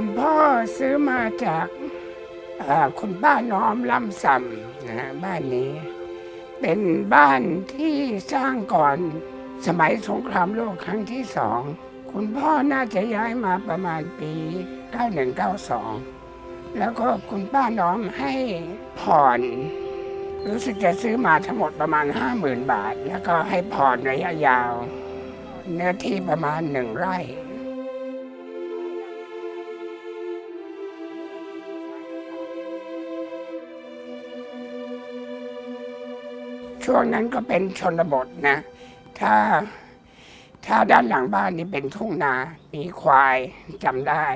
คุณพ่อซื้อมาจากคุณป้าน้อมล่ำซำนะฮะบ้านนี้ เป็นบ้านที่สร้างก่อนสมัยสงครามโลกครั้งที่สอง คุณพ่อน่าจะย้ายมาประมาณปี 9192 แล้วก็คุณป้าน้อมให้ผ่อน รู้สึกจะซื้อมาทั้งหมดประมาณ 50,000 บาท แล้วก็ให้ผ่อนระยะยาว เนื้อที่ประมาณหนึ่งไร่ ช่วงนั้นก็เป็นชนบทนะ ถ้าถ้าด้านหลังบ้านนี่เป็นทุ่งนา มีควายจำได้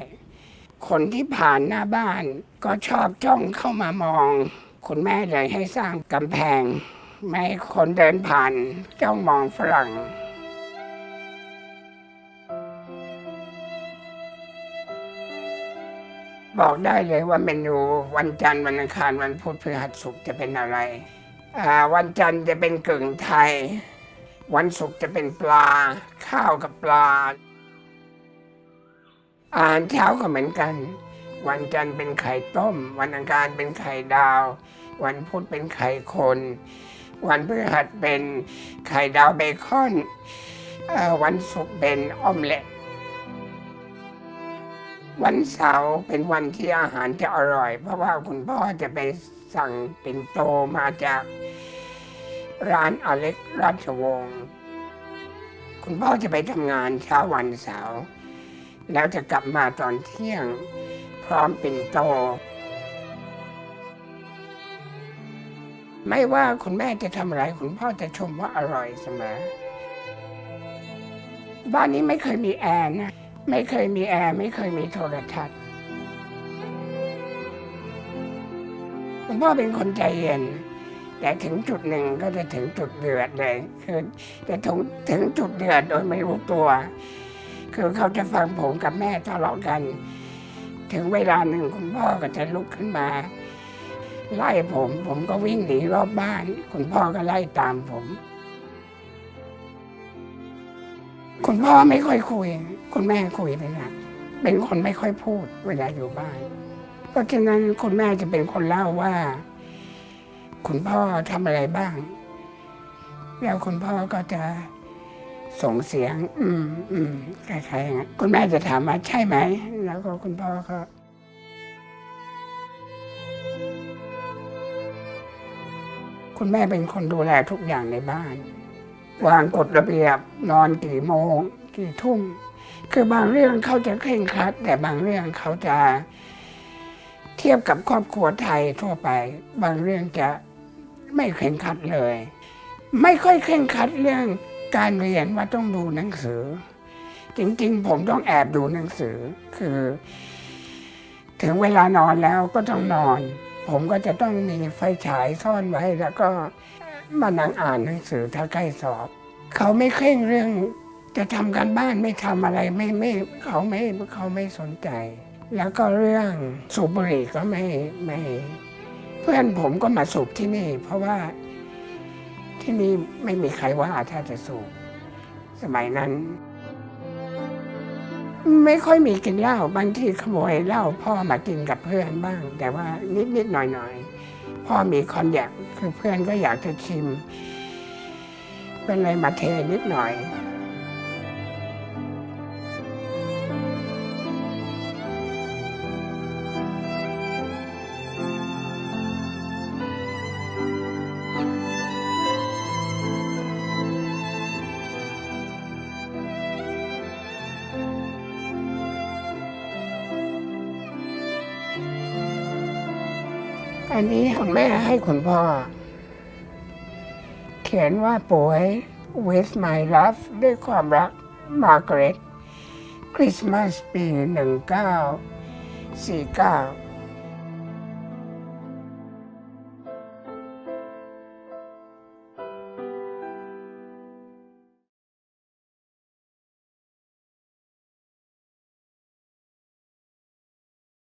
คนที่ผ่านหน้าบ้านก็ชอบจ้องเข้ามามอง คุณแม่เลยให้สร้างกำแพง ไม่ให้คนเดินผ่านจ้องมองฝรั่งบอกได้เลยว่าเมนูวันจันทร์วันอังคารวันพุธพฤหัสศุกร์จะเป็นอะไร วันจันทร์จะเป็นกึ่งไทย วันศุกร์จะเป็นปลา ข้าวกับปลา อาหารเช้าก็เหมือนกัน วันจันทร์เป็นไข่ต้ม วันอังคารเป็นไข่ดาว วันพุธเป็นไข่คน วันพฤหัสเป็นไข่ดาวเบคอนวันศุกร์เป็นออมเล็ตวันเสาร์เป็นวันที่อาหารจะอร่อย เพราะว่าคุณพ่อจะไปสั่งเปิ่นโตมาจาก ร้านอเล็กราชวงศ์คุณพ่อจะไปทำงานเช้าวันเสาร์แล้วจะกลับมาตอนเที่ยง พร้อมเปิ่นโต ไม่ว่าคุณแม่จะทำอะไรคุณพ่อจะชมว่าอร่อยเสมอ บ้านนี้ไม่เคยมีแอร์นะ ไม่เคยมีแอร์ ไม่เคยมีโทรทัศน์คุณพ่อเป็นคนใจเย็น แต่ถึงจุดหนึ่งก็จะถึงจุดเดือดเลยคือจะถึงถึงจุดเดือดโดยไม่รู้ตัว คือเขาจะฟังผมกับแม่ทะเลาะกัน ถึงเวลาหนึ่งคุณพ่อก็จะลุกขึ้นมาไล่ผมผมก็วิ่งหนีรอบบ้าน คุณพ่อก็ไล่ตามผม คุณพ่อไม่ค่อยคุย คุณแม่คุยเลยนะเป็นคนไม่ค่อยพูดเวลาอยู่บ้าน เพราะฉะนั้นคุณแม่จะเป็นคนเล่าว่า คุณพ่อทำอะไรบ้าง แล้วคุณพ่อก็จะส่งเสียง อืมอืมคล้ายๆอย่างนั้นคุณแม่จะถามว่าใช่ไหม แล้วก็คุณพ่อก็คุณแม่เป็นคนดูแลทุกอย่างในบ้าน วางกฎระเบียบ นอนกี่โมง กี่ทุ่ม คือบางเรื่องเขาจะเคร่งครัด แต่บางเรื่องเขาจะเทียบกับครอบครัวไทยทั่วไป บางเรื่องจะ ไม่เคร่งครัดเลย ไม่ค่อยเคร่งครัดเรื่องการเรียนว่าต้องดูหนังสือ จริงๆ ผมต้องแอบดูหนังสือคือ ถึงเวลานอนแล้วก็ต้องนอน ผมก็จะต้องมีไฟฉายซ่อนไว้แล้วก็มานั่งอ่านหนังสือถ้าใกล้สอบ เขาไม่เคร่งเรื่องจะทำการบ้านไม่ทำอะไรไม่ไม่เขาไม่เขาไม่สนใจ แล้วก็เรื่องสูบบุหรี่ก็ไม่ไม่ เพื่อนผมก็มาสูบที่นี่ เพราะว่าที่นี่ไม่มีใครว่าถ้าจะสูบสมัยนั้น ไม่ค่อยมีกินเหล้าบางทีขโมยเหล้าพ่อมากินกับเพื่อนบ้าง แต่ว่านิดนิดๆหน่อยหน่อยๆพ่อมีคอนแยกคือเพื่อนก็อยากจะชิม เป็นเลยมาเทนิดหน่อย อันนี้คุณแม่ให้คุณพ่อ เขียนว่าป่วย with my love ด้วยความรักมาร์กร็ตคริสต์มาสปี 1949